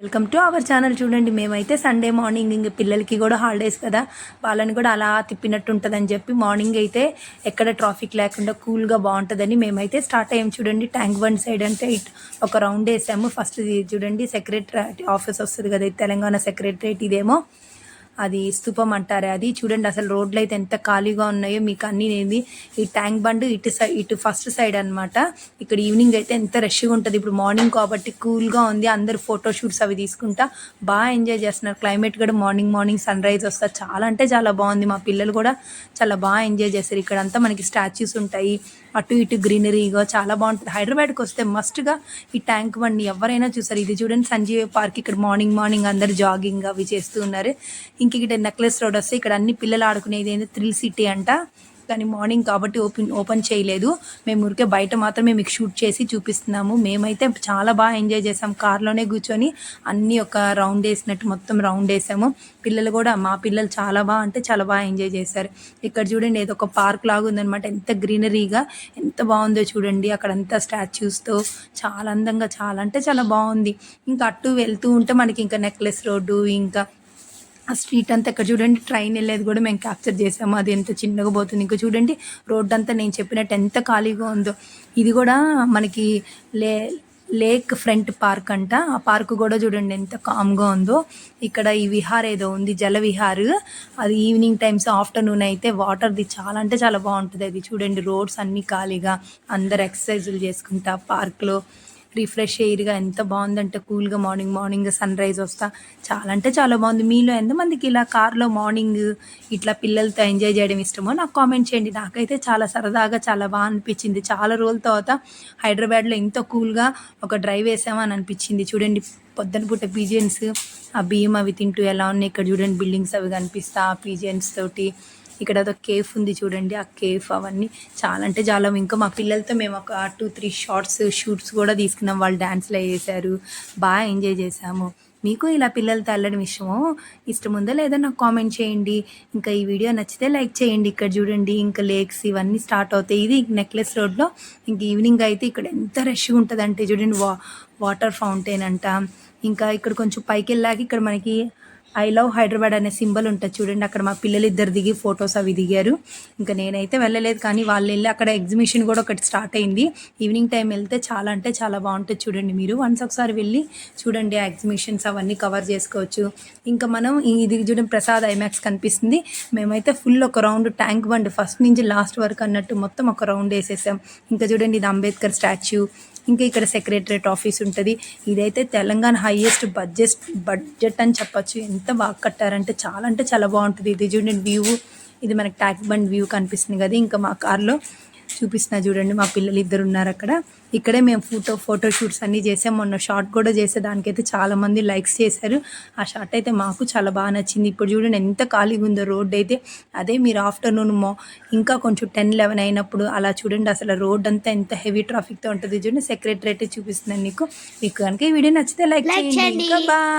Welcome to our channel చూడండి. మేమైతే Sunday morning ఇంక పిల్లలకి కూడా హాలిడేస్ కదా. వాళ్ళని కూడా అలా తిప్పినట్టు ఉంటుందని చెప్పి మార్నింగ్ అయితే ఎక్కడ ట్రాఫిక్ లేకుండా కూల్గా బాగుంటుందని మేమైతే స్టార్ట్ అయ్యాం చూడండి. ట్యాంక్ బండ్ సైడ్ అంటే ఇట్ ఒక రౌండ్ వేసాము. ఫస్ట్ ఇది చూడండి. సెక్రటరీ ఆఫీస్ వస్తుంది కదా తెలంగాణ సెక్రటరేట్ ఇదేమో. అది స్తూపం అంటారే అది. చూడండి అసలు రోడ్లు అయితే ఎంత ఖాళీగా ఉన్నాయో మీకు అన్ని నేది ఈ ట్యాంక్ బండ్ ఇటు సైడ్ ఇటు ఫస్ట్ సైడ్ అన్నమాట. ఇక్కడ ఈవినింగ్ అయితే ఎంత రష్గా ఉంటుంది. ఇప్పుడు మార్నింగ్ కాబట్టి కూల్గా ఉంది. అందరు ఫోటో షూట్స్ అవి తీసుకుంటా బాగా ఎంజాయ్ చేస్తున్నారు. క్లైమేట్ కూడా మార్నింగ్ మార్నింగ్ సన్ రైజ్ వస్తా. చాలా అంటే చాలా బాగుంది. మా పిల్లలు కూడా చాలా బాగా ఎంజాయ్ చేస్తారు ఇక్కడ అంతా మనకి స్టాచ్యూస్ ఉంటాయి. అటు ఇటు గ్రీనరీగా చాలా బాగుంటుంది. హైదరాబాద్కి వస్తే మస్ట్గా ఈ ట్యాంక్ బండి ఎవరైనా చూసారు. ఇది చూడండి సంజీవ్ పార్క్ ఇక్కడ మార్నింగ్ మార్నింగ్ అందరు జాగింగ్ అవి చేస్తూ ఉన్నారు. ఇంక ఇక్కడ నెక్లెస్ రోడ్ వస్తే ఇక్కడ అన్ని పిల్లలు ఆడుకునేది ఏంటంటే థ్రిల్ సిటీ అంట. కానీ మార్నింగ్ కాబట్టి ఓపెన్ ఓపెన్ చేయలేదు. మేము ఊరికే బయట మాత్రమే మీకు షూట్ చేసి చూపిస్తున్నాము. మేమైతే చాలా బాగా ఎంజాయ్ చేసాం కార్లోనే కూర్చొని అన్నీ ఒక రౌండ్ వేసినట్టు మొత్తం రౌండ్ వేసాము. పిల్లలు కూడా మా పిల్లలు చాలా బాగా అంటే చాలా బాగా ఎంజాయ్ చేశారు. ఇక్కడ చూడండి ఏదో ఒక పార్క్ లాగా ఉందన్నమాట. ఎంత గ్రీనరీగా ఎంత బాగుందో చూడండి. అక్కడ అంతా స్టాచ్యూస్తో చాలా అందంగా చాలా అంటే చాలా బాగుంది. ఇంకా అటు వెళ్తూ ఉంటే మనకి ఇంకా నెక్లెస్ రోడ్డు ఇంకా ఆ స్ట్రీట్ అంతా ఇక్కడ చూడండి ట్రైన్ వెళ్ళేది కూడా మేము క్యాప్చర్ చేసాము. అది ఎంత చిన్నగా పోతుంది. ఇంకా చూడండి రోడ్ అంతా నేను చెప్పినట్టు ఎంత ఖాళీగా ఉందో. ఇది కూడా మనకి లే లేక్ ఫ్రంట్ పార్క్ అంట. ఆ పార్క్ కూడా చూడండి ఎంత కామ్గా ఉందో. ఇక్కడ ఈ విహార్ ఏదో ఉంది జల విహార్. అది ఈవినింగ్ టైమ్స్ ఆఫ్టర్నూన్ అయితే వాటర్ది చాలా అంటే చాలా బాగుంటుంది. అది చూడండి రోడ్స్ అన్నీ ఖాళీగా అందరు ఎక్సర్సైజులు చేసుకుంటా పార్క్లో రిఫ్రెష్ ఎయిర్గా ఎంత బాగుందంటే కూల్గా మార్నింగ్ మార్నింగ్ సన్ రైజ్ వస్తా. చాలా అంటే చాలా బాగుంది. మీలో ఎంతమందికి ఇలా కార్లో మార్నింగ్ ఇట్లా పిల్లలతో ఎంజాయ్ చేయడం ఇష్టమో నాకు కామెంట్ చేయండి. నాకైతే చాలా సరదాగా చాలా బాగా అనిపించింది. చాలా రోజుల తర్వాత హైదరాబాద్లో ఇంత కూల్గా ఒక డ్రైవ్ వేసామని అనిపించింది. చూడండి పొద్దున పూట పీజియన్స్ ఆ బియ్యం అవి తింటూ ఎలా ఉన్నాయి. ఇక్కడ చూడండి బిల్డింగ్స్ అవి కనిపిస్తా ఆ పీజియన్స్ తోటి. ఇక్కడ అదొక కేఫ్ ఉంది చూడండి ఆ కేఫ్ అవన్నీ చాలా అంటే చాలా. ఇంకా మా పిల్లలతో మేము ఒక టూ త్రీ షార్ట్స్ షూట్స్ కూడా తీసుకున్నాం. వాళ్ళు డ్యాన్స్లో వేసారు బాగా ఎంజాయ్ చేసాము. మీకు ఇలా పిల్లలతో వెళ్ళడం ఇష్టమో ఇష్టం ఉందో లేదో నాకు కామెంట్ చేయండి. ఇంకా ఈ వీడియో నచ్చితే లైక్ చేయండి. ఇక్కడ చూడండి ఇంకా లేక్స్ ఇవన్నీ స్టార్ట్ అవుతాయి. ఇది నెక్లెస్ రోడ్లో ఇంక ఈవినింగ్ అయితే ఇక్కడ ఎంత రష్గా ఉంటుంది అంటే చూడండి వా వాటర్ ఫౌంటైన్ అంట. ఇంకా ఇక్కడ కొంచెం పైకి వెళ్ళాక ఇక్కడ మనకి ఐ లవ్ హైదరాబాద్ అనే సింబల్ ఉంటుంది చూడండి అక్కడ మా పిల్లలు ఇద్దరు దిగి ఫొటోస్ అవి దిగారు. ఇంకా నేనైతే వెళ్ళలేదు కానీ వాళ్ళు వెళ్ళి అక్కడ ఎగ్జిబిషన్ కూడా ఒకటి స్టార్ట్ అయింది. ఈవినింగ్ టైం వెళ్తే చాలా అంటే చాలా బాగుంటుంది చూడండి మీరు. వన్స్ ఒకసారి వెళ్ళి చూడండి ఆ ఎగ్జిబిషన్స్ అవన్నీ కవర్ చేసుకోవచ్చు. ఇంకా మనం ఇది చూడండి ప్రసాద్ ఐమాక్స్ కనిపిస్తుంది. మేమైతే ఫుల్ ఒక రౌండ్ ట్యాంక్ బండ్ ఫస్ట్ నుంచి లాస్ట్ వరకు అన్నట్టు మొత్తం ఒక రౌండ్ వేసేసాం. ఇంకా చూడండి ఇది అంబేద్కర్ స్టాచ్యూ ఇంకా ఇక్కడ సెక్రటరేట్ ఆఫీస్ ఉంటుంది. ఇదైతే తెలంగాణ హైయెస్ట్ బడ్జెట్ బడ్జెట్ అని చెప్పొచ్చు. ఎంత బాగా కట్టారంటే చాలా అంటే చాలా బాగుంటుంది. ఇది చూడండి వ్యూ ఇది మనకి ట్యాక్ బండ్ వ్యూ కనిపిస్తుంది కదా. ఇంకా మా కార్లో చూపిస్తున్నా చూడండి మా పిల్లలు ఇద్దరు ఉన్నారు అక్కడ. ఇక్కడే మేము ఫోటో ఫోటో షూట్స్ అన్నీ చేసాం. మొన్న షార్ట్ కూడా చేసే దానికైతే చాలా మంది లైక్స్ చేశారు. ఆ షార్ట్ అయితే మాకు చాలా బాగా నచ్చింది. ఇప్పుడు చూడండి ఎంత ఖాళీగా ఉందో రోడ్ అయితే. అదే మీరు ఆఫ్టర్నూన్ మో ఇంకా కొంచెం టెన్ లెవెన్ అయినప్పుడు అలా చూడండి అసలు రోడ్ అంతా ఎంత హెవీ ట్రాఫిక్తో ఉంటుంది చూడండి. సెక్రటరేట్ చూపిస్తున్నాను మీకు మీకు కనుక ఈ వీడియో నచ్చితే లైక్ చేయండి. చేయండి. బాయ్.